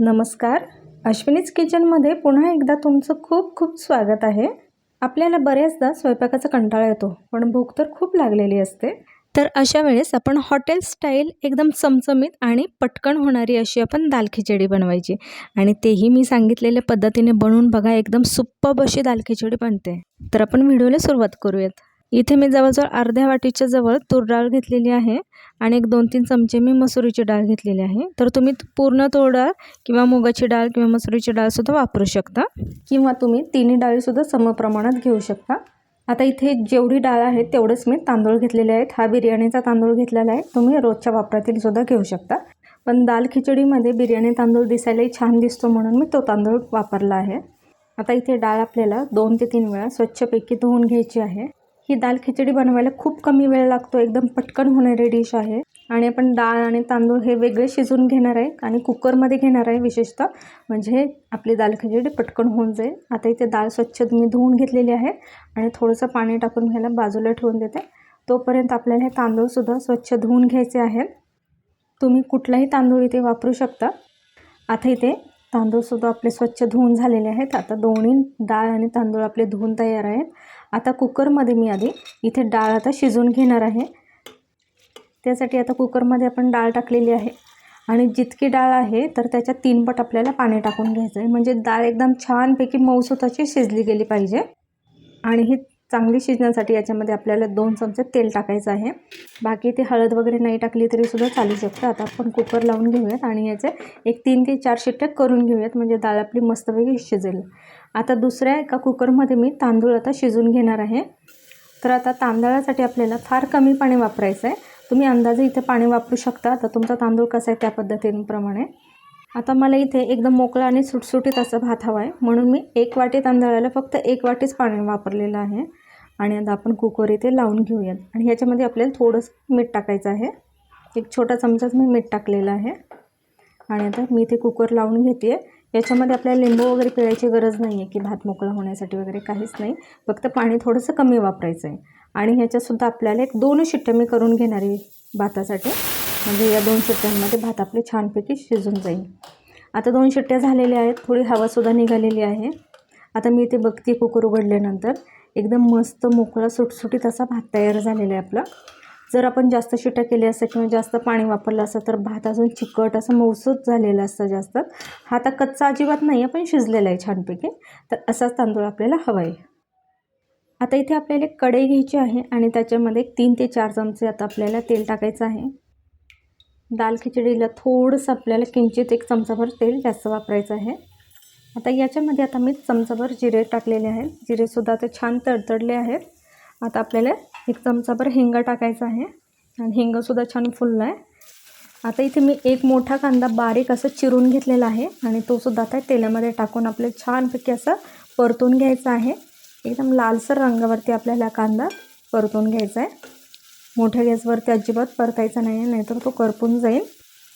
नमस्कार. अश्विनीज किचनमध्ये पुन्हा एकदा तुमचं खूप खूप स्वागत आहे. आपल्याला बऱ्याचदा स्वयंपाकाचा कंटाळा येतो पण भूक तर खूप लागलेली असते. तर अशा वेळेस आपण हॉटेल स्टाईल एकदम चमचमीत आणि पटकन होणारी अशी आपण दाल खिचडी बनवायची. आणि तेही मी सांगितलेल्या पद्धतीने बनवून बघा एकदम सुप्पब अशी दाल खिचडी बनते. तर आपण व्हिडिओला सुरुवात करूयात. इथे मी जवळजवळ अर्ध्या वाटीच्या जवळ तूर डाळ घेतलेली आहे आणि एक दोन तीन चमचे मी मसुरीची डाळ घेतलेली आहे. तर तुम्ही पूर्ण तूर डाळ किंवा मुगाची डाळ किंवा मसुरीची डाळसुद्धा वापरू शकता. किंवा तुम्ही तिन्ही डाळीसुद्धा समप्रमाणात घेऊ शकता. आता इथे जेवढी डाळ आहे तेवढंच मी तांदूळ घेतलेले आहेत. हा बिर्याणीचा तांदूळ घेतलेला आहे. तुम्ही रोजच्या वापरातील सुद्धा घेऊ शकता. पण दाल खिचडीमध्ये बिर्याणी तांदूळ दिसायलाही छान दिसतो म्हणून मी तो तांदूळ वापरला आहे. आता इथे डाळ आपल्याला दोन ते तीन वेळा स्वच्छपैकी धुवून घ्यायची आहे. ही दाल खिचडी बनवायला खूप कमी वेळ लागतो. एकदम पटकन होणारी डिश आहे. आणि आपण डाळ आणि तांदूळ हे वेगळे शिजवून घेणार आहे आणि कुकरमध्ये घेणार आहे विशेषतः. म्हणजे आपली दाल खिचडी पटकन होऊन जाईल. आता इथे डाळ स्वच्छ मी धुवून घेतलेली आहे आणि थोडंसं पाणी टाकून घ्यायला बाजूला ठेवून देते. तोपर्यंत आपल्याला हे तांदूळसुद्धा स्वच्छ धुवून घ्यायचे आहेत तुम्ही कुठलाही तांदूळ इथे वापरू शकता. आता इथे तांदूळसुद्धा आपले स्वच्छ धुवून झालेले आहेत. आता दोन्ही डाळ आणि तांदूळ आपले धुवून तयार आहेत. आता कुकरमध्ये मी आधी इथे डाळ आता शिजवून घेणार आहे. त्यासाठी आता कुकरमध्ये आपण डाळ टाकलेली आहे. आणि जितकी डाळ आहे तर त्याच्या तीन पट आपल्याला पाणी टाकून घ्यायचं आहे. म्हणजे डाळ एकदम छानपैकी मऊसूताची शिजली गेली पाहिजे. आणि ही चांगली शिजण्यासाठी याच्यामध्ये आपल्याला दोन चमचे तेल टाकायचं आहे. बाकी ते हळद वगैरे नाही टाकली तरीसुद्धा चालू शकतं. आता आपण कुकर लावून घेऊयात आणि याचे एक तीन ते चार शिट्ट्या करून घेऊयात. म्हणजे डाळ आपली मस्तपैकी शिजेल. आता दुसऱ्या एका कुकरमध्ये मी तांदूळ आता शिजून घेणार आहे. तर आता तांदळासाठी आपल्याला फार कमी पाणी वापरायचं आहे. तुम्ही अंदाजे इथे पाणी वापरू शकता. आता तुमचा तांदूळ कसा आहे त्या पद्धतींप्रमाणे. आता मला इथे एकदम मोकळा आणि सुटसुटीत असा भात हवा आहे. म्हणून मी एक वाटी तांदळाला फक्त एक वाटीच पाणी वापरलेलं आहे. आणि आता आपण कुकर इथे लावून घेऊयात. आणि ह्याच्यामध्ये आपल्याला थोडंसं मीठ टाकायचं आहे. एक छोटा चमचाच मी मीठ टाकलेलं आहे. आणि आता मी इथे कुकर लावून घेते याच्यामध्ये आपल्याला लिंबू वगैरे पिळायची गरज नाही आहे की भात मोकळा होण्यासाठी वगैरे काहीच नाही. फक्त पाणी थोडंसं कमी वापरायचं आहे आणि ह्याच्यातसुद्धा आपल्याला एक दोन शिट्ट्या मी करून घेणारी भातासाठी. म्हणजे या दोन शिट्ट्यांमध्ये भात आपले छानपैकी शिजून जाईल. आता दोन शिट्ट्या झालेल्या आहेत. थोडी हवासुद्धा निघालेली आहे. आता मी इथे बघते कुकर उघडल्यानंतर. एकदम मस्त मोकळा सुटसुटीत असा भात तयार झालेला आहे आपला. जर आपण जास्त शिट्ट्या केल्या असतं किंवा जास्त पाणी वापरलं असतं तर भात अजून चिकट असं मौसूत झालेलं असतं जास्त. हा आता कच्चा अजिबात नाही आहे पण शिजलेला आहे छानपैकी. तर असाच तांदूळ आपल्याला हवा आहे. आता इथे आपल्याला एक कढई घ्यायची आहे आणि त्याच्यामध्ये तीन ते चार चमचे आता आपल्याला तेल टाकायचं आहे. दाल खिचडीला थोडंसं आपल्याला किंचित एक चमचाभर तेल जास्त वापरायचं आहे. आता याच्यामध्ये आता मी चमचाभर जिरे टाकलेले आहेत. जिरेसुद्धा ते छान तडतडले आहेत. आता आपल्याला एक चमचाभर हिंग टाकायचा आहे. आणि हिंगसुद्धा छान फुलला आहे. आता इथे मी एक मोठा कांदा बारीक असं चिरून घेतलेला आहे. आणि तोसुद्धा आता तेलामध्ये टाकून आपल्याला छानपैकी असं परतून घ्यायचा आहे. एकदम लालसर रंगावरती आपल्याला कांदा परतून घ्यायचा आहे. मोठ्या गॅसवरती अजिबात परतायचा नाही आहे नाहीतर तो करपून जाईल.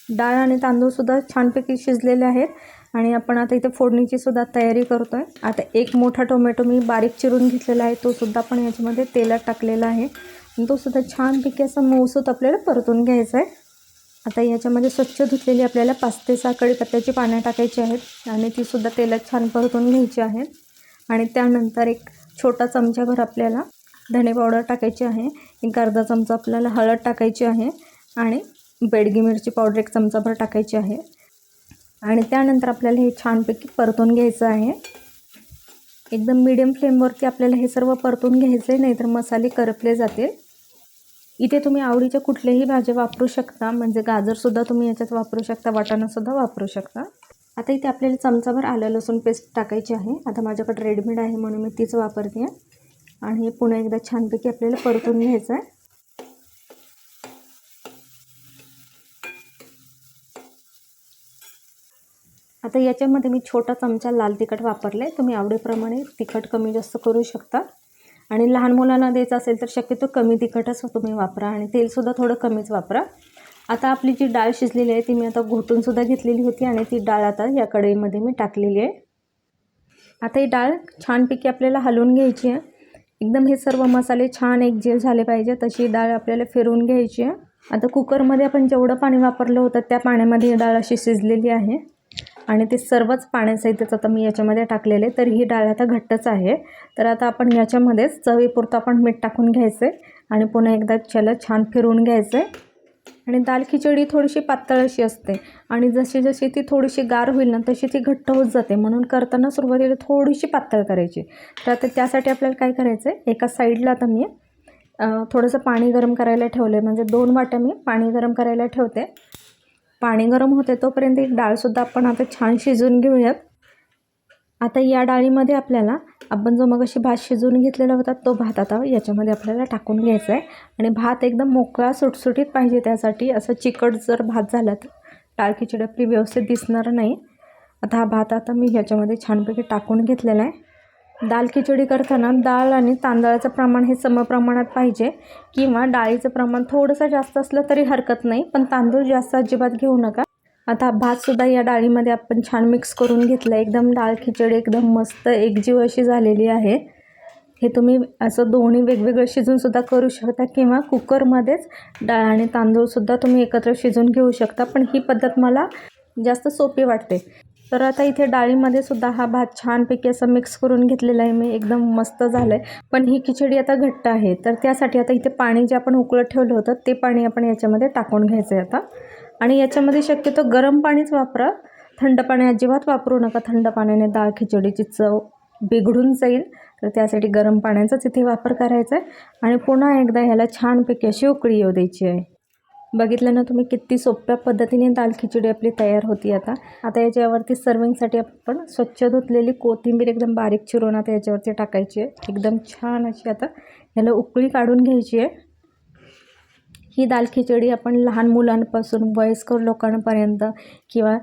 डाळ आणि तांदूळसुद्धा छानपैकी शिजलेले आहेत. आणि आपण आता इथे फोडणीची सुद्धा तयारी करतो आहे आता एक मोठा टोमॅटो मी बारीक चिरून घेतलेला आहे. तो सुद्धा पण याच्यामध्ये तेलात टाकलेला आहे. आणि तो सुद्धा छानपैकी असं मऊसूत आपल्याला परतून घ्यायचा आहे. आता याच्यामध्ये स्वच्छ धुतलेली आपल्याला पाच ते सहा कढीपत्त्याची पानं टाकायची आहेत. आणि तीसुद्धा तेलात छान परतून घ्यायची आहेत. आणि त्यानंतर एक छोटा चमचाभर आपल्याला धणे पावडर टाकायची आहे. एक अर्धा चमचा आपल्याला हळद टाकायची आहे. आणि बेडगी मिरची पावडर एक चमचाभर टाकायची आहे. आणि त्यानंतर आपल्याला हे छानपैकी परतून घ्यायचं आहे. एकदम मीडियम फ्लेमवरती आपल्याला हे सर्व परतून घ्यायचं आहे नाहीतर मसाले करपले जातील. इथे तुम्ही आवडीच्या कुठल्याही भाज्या वापरू शकता म्हणजे गाजरसुद्धा तुम्ही याच्यात वापरू शकता वाटाणासुद्धा वापरू शकता. आता इथे आपल्याला चमचाभर आलं लसूण पेस्ट टाकायची आहे. आता माझ्याकडे रेडीमेड आहे म्हणून मी तीच वापरते आहे आणि हे पुन्हा एकदा छानपैकी आपल्याला परतून घ्यायचं आहे आता याच्यामध्ये मी छोटा चमचा लाल तिखट वापरलं आहे तुम्ही आवडीप्रमाणे तिखट कमी जास्त करू शकता. आणि लहान मुलांना द्यायचं असेल तर शक्यतो कमी तिखटच तुम्ही वापरा आणि तेलसुद्धा थोडं कमीच वापरा. आता आपली जी डाळ शिजलेली आहे ती मी आता घोटूनसुद्धा घेतलेली होती आणि ती डाळ आता या कढईमध्ये मी टाकलेली आहे. आता ही डाळ छानपैकी आपल्याला हलवून घ्यायची आहे. एकदम हे सर्व मसाले छान एकजीव झाले पाहिजे तशी डाळ आपल्याला फिरवून घ्यायची आहे. आता कुकरमध्ये आपण जेवढं पाणी वापरलं होतं त्या पाण्यामध्ये ही डाळ अशी शिजलेली आहे. आणि ते सर्वच पाण्यासहितच आता मी याच्यामध्ये टाकलेले तर ही डाळ आता घट्टच आहे. तर आता आपण याच्यामध्येच चवीपुरतं आपण मीठ टाकून घ्यायचं आहे आणि पुन्हा एकदा त्याला छान फिरवून घ्यायचं. आहे आणि दाल खिचडी थोडीशी पातळ अशी असते आणि जशी जशी ती थोडीशी गार होईल ना तशी ती घट्ट होत जाते. म्हणून करताना सुरुवातीला थोडीशी पातळ करायची. तर आता त्यासाठी आपल्याला काय करायचं आहे एका साईडला आता मी थोडंसं पाणी गरम करायला ठेवलं आहे म्हणजे दोन वाट्या मी पाणी गरम करायला ठेवते. पाणी गरम होते तोपर्यंत एक डाळसुद्धा आपण आता छान शिजवून घेऊयात. आता या डाळीमध्ये आपल्याला आपण जो मग अशी भात शिजवून घेतलेला होता तो भात आता याच्यामध्ये आपल्याला टाकून घ्यायचा आहे आणि भात एकदम मोकळा सुटसुटीत पाहिजे त्यासाठी असं चिकट जर भात झाला तर. डाळ खिचडी आपली व्यवस्थित दिसणार नाही. आता हा भात आता मी ह्याच्यामध्ये छानपैकी टाकून घेतलेला आहे दाल खिचडी करताना डाळ आणि तांदळाचं प्रमाण हे समप्रमाणात पाहिजे. किंवा डाळीचं प्रमाण थोडंसं जास्त असलं तरी हरकत नाही पण तांदूळ जास्त अजिबात घेऊ नका. आता भातसुद्धा या डाळीमध्ये आपण छान मिक्स करून घेतलं. एकदम डाळ खिचडी एकदम मस्त एकजीव अशी झालेली आहे. हे तुम्ही असं दोन्ही वेगवेगळं शिजूनसुद्धा करू शकता किंवा कुकरमध्येच डाळ आणि तांदूळसुद्धा तुम्ही एकत्र शिजून घेऊ शकता. पण ही पद्धत मला जास्त सोपी वाटते. तर आता इथे डाळीमध्ये सुद्धा हा भात छानपैकी असं मिक्स करून घेतलेला आहे. मी एकदम मस्त झालं आहे पण ही खिचडी आता घट्ट आहे. तर त्यासाठी आता इथे पाणी जे आपण उकळत ठेवलं होतं ते पाणी आपण याच्यामध्ये टाकून घ्यायचं आहे आता. आणि याच्यामध्ये शक्यतो गरम पाणीच वापरा. थंड पाणी अजिबात वापरू नका. थंड पाण्याने डाळ खिचडीची चव बिघडून जाईल. तर त्यासाठी गरम पाण्याचाच इथे वापर करायचा आहे आणि पुन्हा एकदा ह्याला छानपैकी अशी उकळी येऊ द्यायची आहे. बघितलं ना तुम्ही किती सोप्या पद्धतीने दाल खिचडी आपली तयार होती आता. आता याच्यावरती सर्विंगसाठी आपण स्वच्छ धुतलेली कोथिंबीर एकदम बारीक चिरून आता याच्यावरती टाकायची आहे. एकदम छान अशी आता ह्याला उकळी काढून घ्यायची आहे. ही दाल खिचडी आपण लहान मुलांपासून वयस्कर लोकांपर्यंत किंवा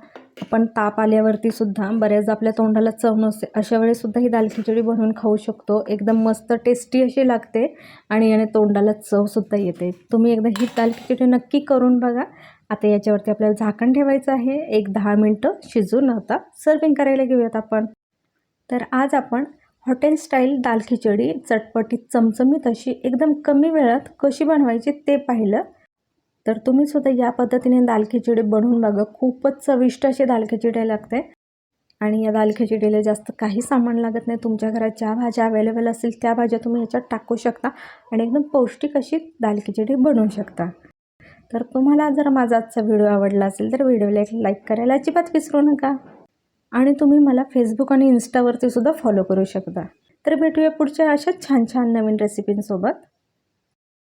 पण ताप आल्यावरती सुद्धा बऱ्याचदा आपल्या तोंडाला चव नसते. अशा वेळेसुद्धा ही दाल खिचडी बनवून खाऊ शकतो. एकदम मस्त टेस्टी अशी लागते आणि याने तोंडाला चवसुद्धा येते. तुम्ही एकदा ही दाल खिचडी नक्की करून बघा. आता याच्यावरती आपल्याला झाकण ठेवायचं आहे. एक दहा मिनटं शिजून आता सर्विंग करायला घेऊयात आपण. तर आज आपण हॉटेल स्टाईल दाल खिचडी चटपटीत चमचमीत अशी एकदम कमी वेळात कशी बनवायची ते पाहिलं. तर तुम्ही सुद्धा या पद्धतीने दाल खिचडी बनवून बघा. खूपच चविष्ट अशी दाल खिचडी लागते. आणि या दाल खिचडीला जास्त काही सामान लागत नाही. तुमच्या घरात ज्या भाज्या अवेलेबल असतील त्या भाज्या तुम्ही याच्यात टाकू शकता. आणि एकदम पौष्टिक अशी दाल खिचडी बनवू शकता. तर तुम्हाला जर माझा आजचा व्हिडिओ आवडला असेल तर व्हिडिओला एक लाईक करायला अजिबात विसरू नका. आणि तुम्ही मला फेसबुक आणि इन्स्टावरती सुद्धा फॉलो करू शकता. तर भेटूया पुढच्या अशाच छान छान नवीन रेसिपींसोबत